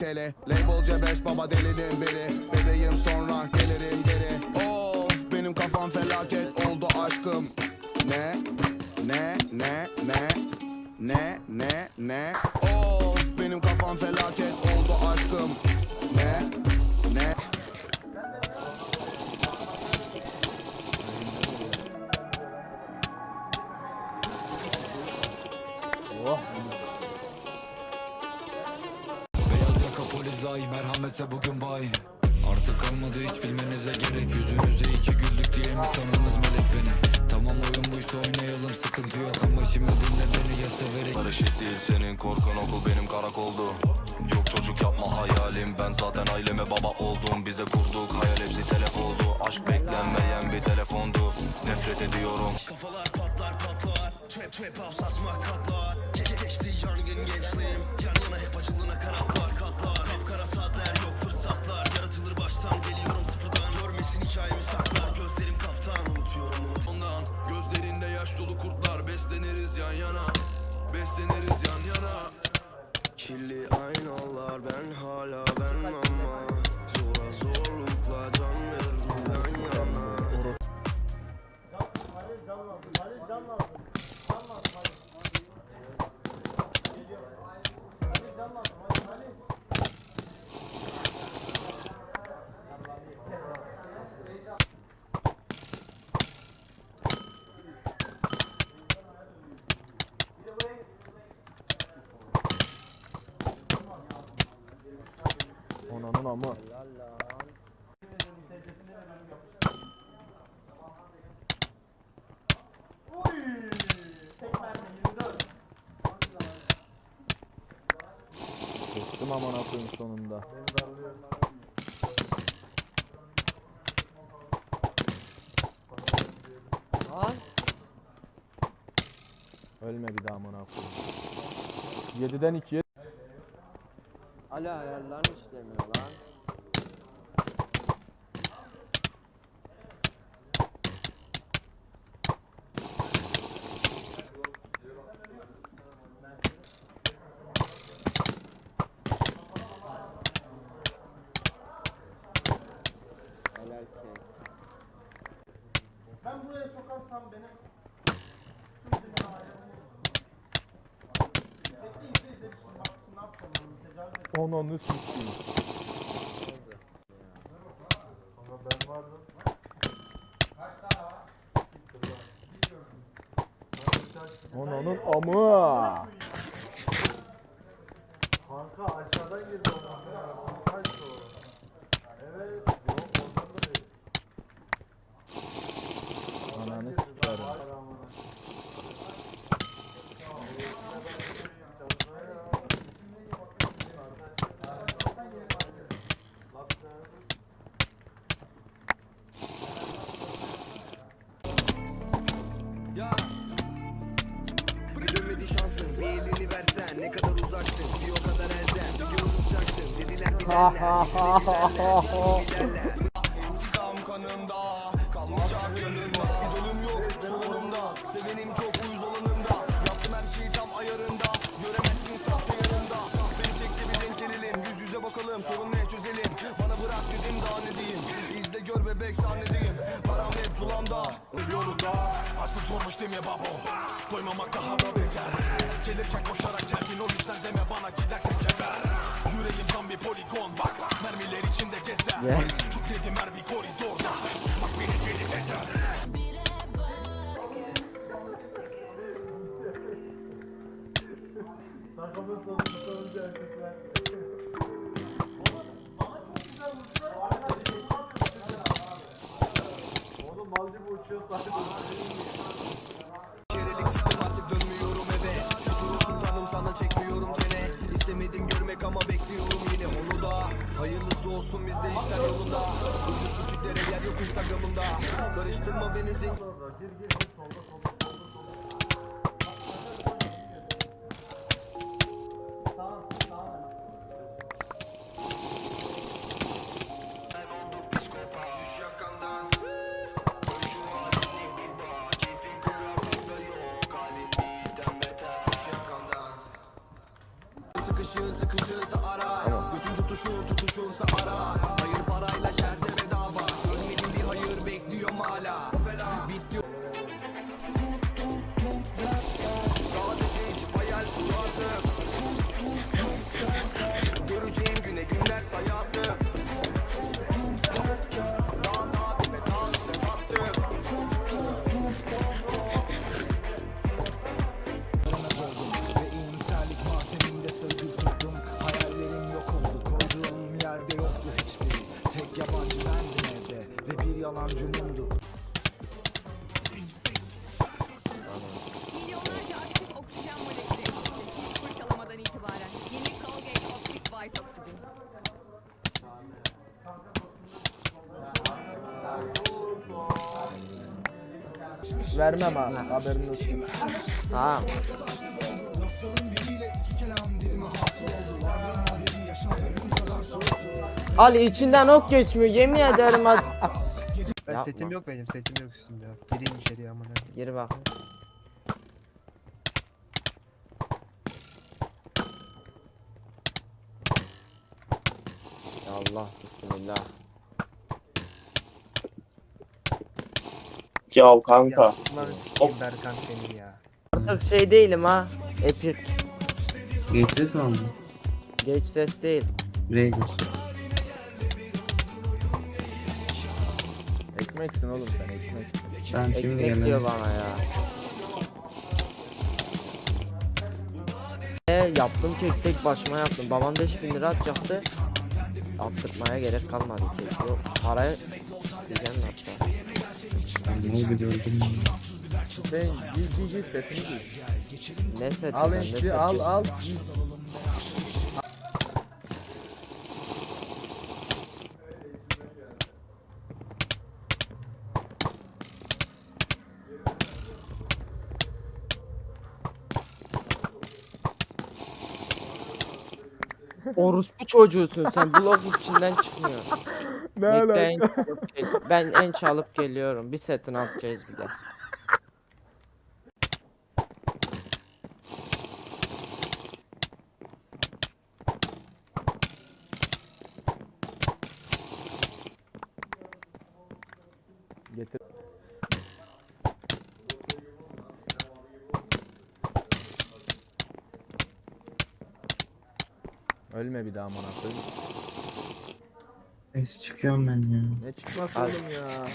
tele Label C5 baba delinin biri. Bebeğim sonra gelirim geri. Of benim kafam felaket oldu aşkım. Ne? Ne? Ne? Ne? Ne? Ne? Ne? Of benim kafam felaket oldu ay merhametse bugün bay Artık kalmadı hiç bilmenize gerek. Yüzünüze iki güldük diye mi sandınız melek beni. Tamam oyun buysa oynayalım sıkıntı yok Ama şimdi dinle beni ya severek Karışık değil senin korkun okul benim karakoldu. Yok çocuk yapma hayalim ben zaten aileme baba oldum. Bize kurduk hayal hepsi telef oldu. Aşk beklenmeyen bir telefondu Nefret ediyorum. Kafalar patlar patlar. Trap trap house asmak katlar Ge- Geçti yangın gençliğim aynalar ben hala ben ama. Zora zorlukla can veririm yan yana Ananın ama. Geçtim aman koyayım sonunda. Ölme bir daha aman koyayım. 7'den 2'ye Hala ayarlar işlemiyor lan. Helal kek. Ben buraya sokarsam benim tüm dünya hayalini Bekle izle izle bir şey bak şimdi ne yapacağım ben tecavüz edeceğim. Ananı sikeyim. Ananın amı. Bakalım sorun ne çözelim Bana bırak dedim daha ne diyeyim İzle gör bebek sahnedeyim Param hep sulamda. Yolunda aşkım sormuş değil mi babo Doymamak daha da beter şey Oğlum mal gibi uçuyor sadece. Sağ sağ. Sıkışı sıkışırsa ara Götün tutuşur ara Vermem ha haberin olsun. Tamam. Ali içinden ok geçmiyor yemin ederim hadi. Ben Yapma. setim yok benim setim yok üstümde. Gireyim içeriye amına. Gir. Ya Allah bismillah. Ya kanka. Ya lan sikeyim Berkan ya. Artık şey değilim ha. Epic. Geçsiz mi aldın? Geç ses değil. Razer. Ekmeksin oğlum sen ekmek. Ben şimdi Ekmek geldim. diyor bana ya. E yaptım tek tek başıma yaptım. Babam 5000 lira atacaktı. Attırmaya gerek kalmadı ki. Yok parayı isteyeceğim hatta. Ben bunu biliyordum. Ben git git git sesini duy. Ne seti Al ben, işte al al. Orospu çocuğusun sen blok içinden çıkmıyor. Ne Bekle alaka? ben en çalıp geliyorum. Bir setini atacağız bir de. Getir. Ölme bir daha amına koyayım. Es çıkıyorum ben ya. Ne çıkması Al. oğlum ya.